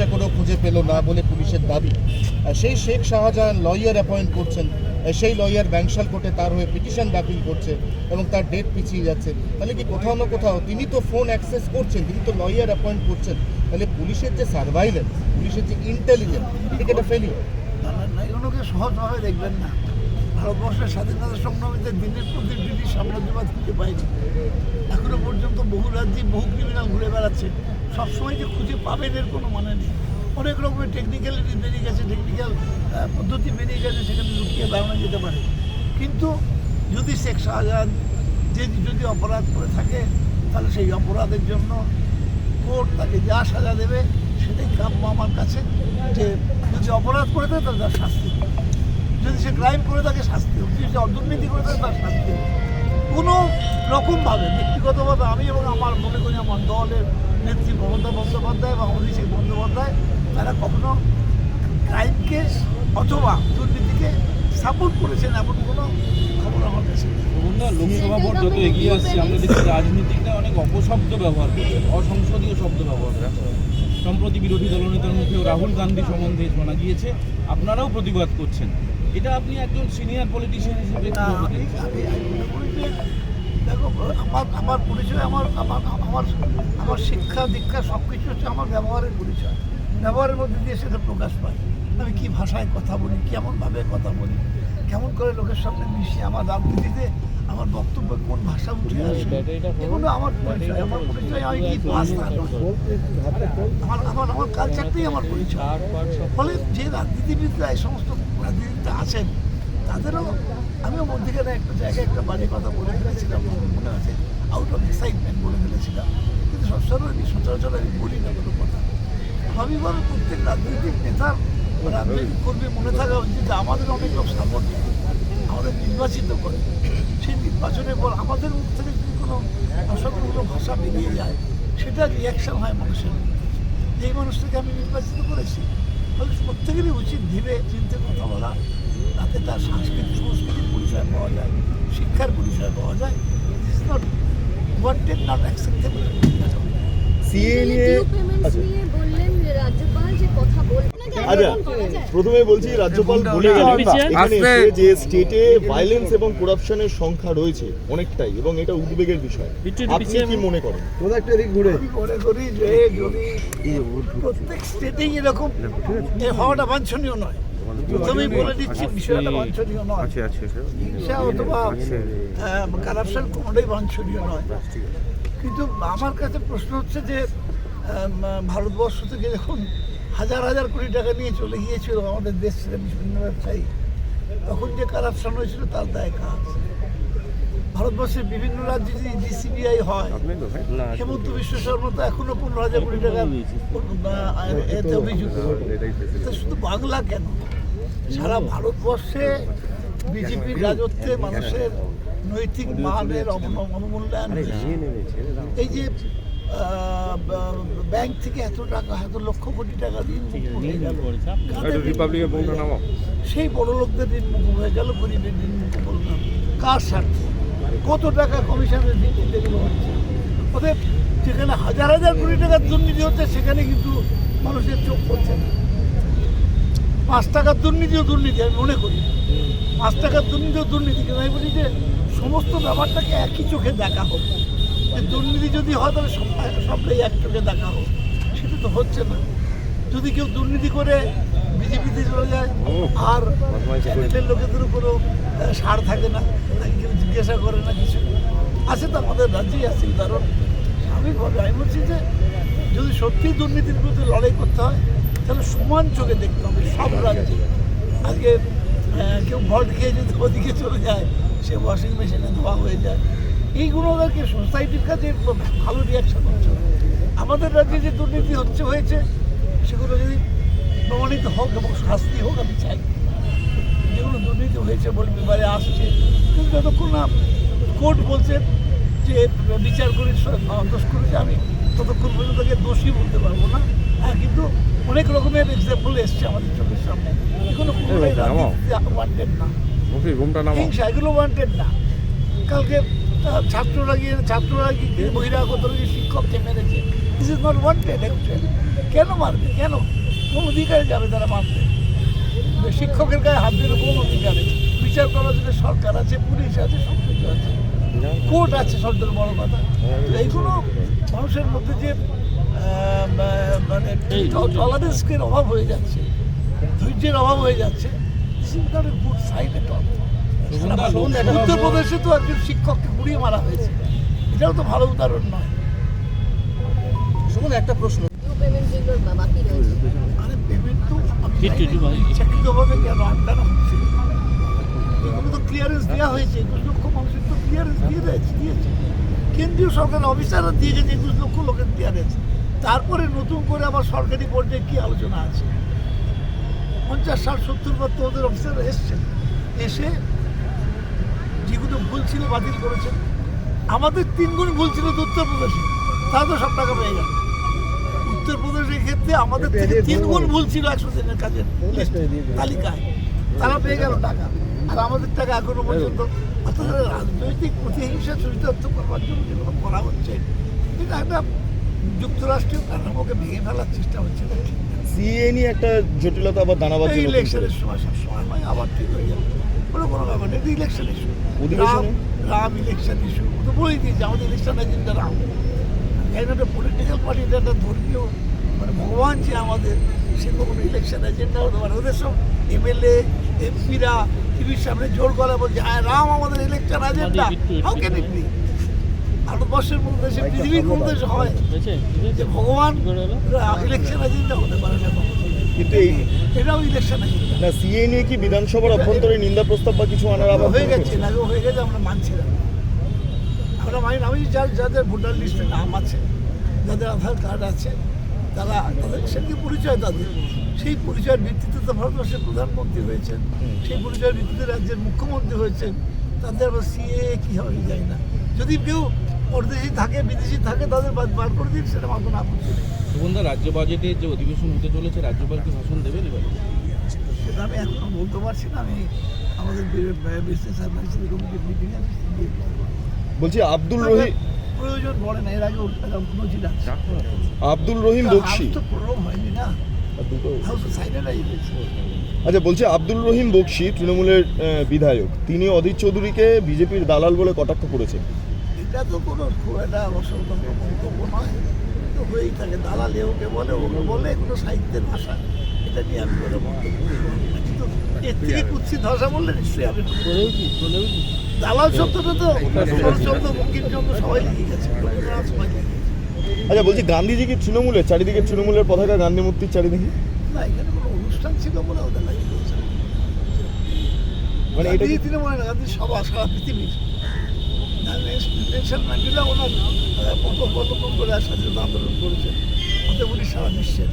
চেষ্টা করেও খুঁজে পেল না বলে পুলিশের দাবি। সেই শেখ শাহজাহান লয়ার অ্যাপয়েন্ট করছেন সেই লয়ার ব্যাংশাল কোর্টে তার হয়ে পিটিশন দাখিল করছে এবং তার ডেট পিছিয়ে যাচ্ছে। তাহলে কি কোথাও না কোথাও তিনি তো ফোন অ্যাক্সেস করছেন, তিনি তো লয়ার অ্যাপয়েন্ট করছেন। তাহলে পুলিশের যে সার্ভাইলেন্স পুলিশের যে ইন্টেলিজেন্স এটাকে একটা ফেলিওর এগুলোকে সহজভাবে দেখবেন না। ভারতবর্ষের স্বাধীনতা সংগ্রামীদের দিনের প্রতি ব্রিটিশ সাম্রাজ্যবাদ খুঁজে পায়নি। এখনও পর্যন্ত বহু রাজ্যে বহু ক্রিমিনাল ঘুরে বেড়াচ্ছে। সবসময় যে খুঁজে পাবেন এর কোনো মানে নেই। অনেক রকমের টেকনিক্যালিটি বেরিয়ে গেছে টেকনিক্যাল পদ্ধতি বেরিয়ে গেছে, সেখানে লুকিয়ে দাঁড়ানো যেতে পারে। কিন্তু যদি শেখ শাহজাহান যে যদি অপরাধ করে থাকে, তাহলে সেই অপরাধের জন্য কোর্ট তাকে যা সাজা দেবে, সেটাই কাম্য আমার কাছে যে যদি অপরাধ করে থাকে, তাহলে তার শাস্তি যদি সে ক্রাইম করে থাকে, শাস্তি হোক যদি দুর্নীতি করে থাকে, তার শাস্তি হোক কোনো রকমভাবে, ব্যক্তিগতভাবে আমি এবং আমার মনে করি আমার দলের নেত্রী মমতা বন্দ্যোপাধ্যায় বা এবং অভিষেক বন্দ্যোপাধ্যায় তারা কখনো ক্রাইমকে অথবা দুর্নীতিকে সাপোর্ট করেছেন এমন কোনো খবর আমার কাছে লোকসভা ভোট যত এগিয়ে আসছে আমরা দেখছি রাজনীতিকরা অনেক অপশব্দ ব্যবহার করছেন অসংসদীয় শব্দ ব্যবহার করছেন সম্প্রতি বিরোধী দলনেতার মুখেও রাহুল গান্ধী সম্বন্ধে শোনা গিয়েছে আপনারাও প্রতিবাদ করছেন। এটা আপনি একজন সিনিয়র পলিটিশিয়ান হিসেবে দেখো আমার আমার পরিচয় আমার আমার আমার আমার শিক্ষা দীক্ষা সব কিছু হচ্ছে আমার ব্যবহারের পরিচয়। ব্যবহারের মধ্যে দিয়ে সেটা প্রকাশ পায়। আমি কি ভাষায় কথা বলি কেমনভাবে কথা বলি কেমন করে লোকের সামনে মিশি আমার রাজনীতিতে আমার বক্তব্য কোন ভাষা উঠে আসে এগুলো আমার পরিচয় আমার পরিচয় আমি কি। আমার আমার আমার কালচারটাই আমার পরিচয়। ফলে যে রাজনীতিবিদরা এই সমস্ত রাজনীতিতে আছেন তাদেরও আমিও মধ্যিখানে একটা জায়গায় একটা বাড়ির কথা বলে ফেলেছিলাম মনে আছে। আউট অফ এক্সাইটমেন্ট বলে ফেলেছিলাম। কিন্তু সবসময় আমি সচরাচর আমি বলি না কোনো কথা। আমি বলো প্রত্যেক রাজনৈতিক নেতার রাজনৈতিক কর্মী মনে থাকা উচিত যে আমাদের অনেক লোক সাপোর্ট আমাদের নির্বাচিত করে। সেই নির্বাচনের পর আমাদের মুখ থেকে যদি কোনো অসংখ্য ভাষা বেরিয়ে যায়, সেটা রিয়াকশন হয় মানুষের এই মানুষটাকে আমি নির্বাচিত করেছি প্রত্যেকেরই উচিত ভেবে চিন্তে কথা বলা। তাতে তার সাংস্কৃতিক সংস্কৃতির পরিচয় পাওয়া যায় শিক্ষার পরিচয় পাওয়া যায়। This is not wanted not acceptable CA নিয়ে আচ্ছা। বললেন যে রাজ্যপাল যে কথা আচ্ছা প্রথমে বলছি রাজ্যপাল বলে এখানে যে স্টেটে ভায়োলেন্স এবং করাপশনের সংখ্যা রয়েছে অনেকটাই এবং এটা উদ্বেগের বিষয়। আপনি কি মনে করেন? আমি মনে করি যে যদি প্রত্যেক স্টেটেই এরকম এ হওয়াটা বাঞ্ছনীয় নয়। প্রথমেই বলে দিচ্ছি বিষয়টা বাঞ্ছনীয় নয়। হিংসা অথবা কারাপশন কোনোটাই বাঞ্ছনীয় নয়। কিন্তু আমার কাছে প্রশ্ন হচ্ছে যে ভারতবর্ষ থেকে যখন হাজার হাজার কোটি টাকা নিয়ে চলে গিয়েছিল আমাদের দেশ ছেড়ে বিভিন্ন ব্যবসায়ী তখন যে কারাপশন হয়েছিল তার দায় কাজ ভারতবর্ষের বিভিন্ন রাজ্যে যদি ডিসিবিআই হয় হেমন্ত বিশ্ব শর্মা তো এখনও পনেরো হাজার কোটি টাকা এতে অভিযুক্ত শুধু বাংলা কেন? সারা ভারতবর্ষে বিজেপির রাজত্বে মানুষের নৈতিক মানের অবমূল্যায়ন এই যে ব্যাংক থেকে এত টাকা, এত লক্ষ কোটি টাকা ঋণ? সেই বড় লোকদের ঋণ মুক্ত হয়ে গেল, গরিবের ঋণ মুক্ত বললাম কার স্বার্থে? কত টাকা কমিশনের এগুলো হচ্ছে? ওদের যেখানে হাজার হাজার কোটি টাকার দুর্নীতি হচ্ছে, সেখানে কিন্তু মানুষের চোখ পড়ছে না। পাঁচ টাকার দুর্নীতিও দুর্নীতি আমি মনে করি। পাঁচ টাকার দুর্নীতিও দুর্নীতি কিন্তু আমি বলি যে সমস্ত ব্যাপারটাকে একই চোখে দেখা হোক। যে দুর্নীতি যদি হয় তাহলে সব সবটাই এক চোখে দেখা হোক। সেটা তো হচ্ছে না। যদি কেউ দুর্নীতি করে বিজেপিতে চলে যায় আর চ্যানেলের লোকেদের উপরেও সার থাকে না কেউ জিজ্ঞাসা করে না কিছু। আছে তো আমাদের রাজ্যেই আছে কারণ স্বাভাবিকভাবে আমি বলছি যে যদি সত্যিই দুর্নীতির বিরুদ্ধে লড়াই করতে হয় তাহলে সমান চোখে দেখতে হবে, সব রাজ্যে আজকে কেউ ভোট খেয়ে যদি ওদিকে চলে যায়, সে ওয়াশিং মেশিনে ধোয়া হয়ে যায়। এইগুলো ওদেরকে সোসাইটির কাছে ভালো রিয়াকশন হচ্ছে আমাদের রাজ্যে যে দুর্নীতি হচ্ছে, হয়েছে, সেগুলো যদি প্রমাণিত হোক এবং শাস্তি হোক, আমি চাই। যেগুলো দুর্নীতি হয়েছে বলে বিবারে আসছে, কিন্তু যতক্ষণ না কোর্ট বলছে যে বিচার করে দোষ করেছে আমি ততক্ষণ পর্যন্ত তাকে দোষী বলতে পারব না। হ্যাঁ কিন্তু অনেক রকমের এক্সাম্পল এসছে আমাদের চোখের সামনে। এগুলো পুরোটাই ওয়ান্টেড না। হিংসা এগুলো ওয়ান্টেড না। কালকে ছাত্ররা গিয়ে ছাত্ররা গিয়ে বহিরাগত গিয়ে শিক্ষককে মেরেছে দিস ইজ নট ওয়ান্টেড কেন মারবে? কেন? কোন অধিকারে যাবে তারা মারতে? শিক্ষকের গায়ে হাত দিলে কোন অধিকারে বিচার করার জন্য সরকার আছে পুলিশ আছে সব কিছু আছে। কোর্ট আছে সবচেয়ে বড় কথা। এইগুলো মানুষের মধ্যে যে মানে টলারেন্সের অভাব হয়ে যাচ্ছে ধৈর্যের অভাব হয়ে যাচ্ছে this is not a good side at all উত্তরপ্রদেশে তো একজন শিক্ষককে গুড়িয়ে মারা হয়েছে। এটাও তো ভালো উদাহরণ নয়। শুনুন একটা প্রশ্ন। আরে পেমেন্ট তো ইচ্ছাকৃতভাবে কেন আটকানো হচ্ছে? এগুলো তো ক্লিয়ারেন্স দেওয়া হয়েছে একুশ লক্ষ মানুষের তো ক্লিয়ারেন্স দিয়ে দিয়েছে দিয়েছে। কেন্দ্রীয় সরকার অফিসাররা দিয়ে গেছে একুশ লক্ষ লোকের ক্লিয়ারেন্স তারপরে নতুন করে আবার সরকারি পর্যায়ে কী আলোচনা আছে? পঞ্চাশ ষাট সত্তর বার তো ওদের অফিসাররা এসছেন এসে যেগুলো ভুল ছিল বাতিল করেছেন আমাদের তিন গুণ ভুল ছিল তো উত্তরপ্রদেশে। তারা তো সব টাকা পেয়ে গেল। উত্তরপ্রদেশের ক্ষেত্রে আমাদের থেকে তিন গুণ ভুল ছিল একশো দিনের কাজের তালিকায়। তারা পেয়ে গেল টাকা। আর আমাদের টাকা এখনও পর্যন্ত অর্থাৎ রাজনৈতিক প্রতিহিংসা চরিতার্থ করবার জন্য যেগুলো করা হচ্ছে এটা একটা যুক্তরাষ্ট্রীয় কাঠামোকে ভেঙে ফেলার চেষ্টা হচ্ছে। সিএ নিয়ে একটা জটিলতা আবার নতুন করে। ইলেকশনের সময় সব সময় হয় আবার ঠিক হয়ে যাবে কোনো কোনো ব্যাপার নেই election issue Ram? Ram election issue তো বলেই দিয়েছে আমাদের ইলেকশন এজেন্ডা রাম একটা পলিটিক্যাল পার্টি এটা একটা ধর্মীয় মানে ভগবান যে আমাদের সেরকম কোনো ইলেকশন এজেন্ডা হতে পারে। ওদের সব এমএলএ এমপিরা টিভির সামনে জোর গলা বলছে হ্যাঁ রাম আমাদের election agenda how can it be ভারতবর্ষের মধ্যে দেশে পৃথিবীর কোন দেশে হয় যে ভগবান ইলেকশন এজেন্ডা হতে পারে না। কিন্তু এই এটাও ইলেকশন এজেন্ডা না সিএ নিয়ে কি বিধানসভার অভ্যন্তরে নিন্দা প্রস্তাব বা কিছু আনার আবার হয়ে গেছে না হয়ে গেছে আমরা মানছি না। আমরা মানি না। আমি যার যাদের ভোটার লিস্টে নাম আছে যাদের আধার কার্ড আছে তারা তাদের সেটি পরিচয় তাদের? সেই পরিচয়ের ভিত্তিতে তো ভারতবর্ষের প্রধানমন্ত্রী হয়েছেন। সেই পরিচয়ের ভিত্তিতে রাজ্যের মুখ্যমন্ত্রী হয়েছেন। তাদের আবার সিএ কী হবে আমি জানি না। যদি কেউ পরদেশি থাকে বিদেশি থাকে তাদের বাদ বার করে দিন সেটা আমার কোনো আপত্তি নেই। সুগন্ধা রাজ্য বাজেটের যে অধিবেশন হতে চলেছে রাজ্যপাল কি ভাষণ দেবেন এবার? সেটা আমি এখনও বলতে পারছি না। আমি আমাদের বিজনেস অ্যাডভাইসারি কমিটির মিটিং আছে বলছি আব্দুল রহিম প্রয়োজন পড়ে না এর আগে এরকম কোনো ছিল আব্দুল রহিম বক্সি। তো প্রোগ্রাম হয়নি না। আচ্ছা বলছি আব্দুল রহিম বক্সি তৃণমূলের বিধায়ক। তিনি অধীর চৌধুরীকে বিজেপির দালাল বলে কটাক্ষ করেছেন? এটা তো কোনো খুব একটা নয়। তো হয়েই থাকে দালাল ওকে বলে ওকে বলে এগুলো সাহিত্যের ভাষা। এটা নিয়ে আমি কোনো মন্তব্য। কিন্তু এর থেকে কুৎসিত ভাষা বললে নিশ্চয়ই দালাল শব্দটা তো শব্দ সবাই লিখে গেছে সবাই আচ্ছা বলছি গান্ধীজি কি তৃণমূলের চারিদিকে তৃণমূলের পতাকা গান্ধী মূর্তির চারিদিকে? না এখানে কোনো অনুষ্ঠান ছিল বলে ওদের দিয়েছে মানে এটা না গান্ধী সভা সারা পৃথিবীর। নেলসন ম্যান্ডেলা ওনার প্রথম প্রথম করে স্বাধীনতা আন্দোলন করেছেন ওতে উনি সারা বিশ্বের।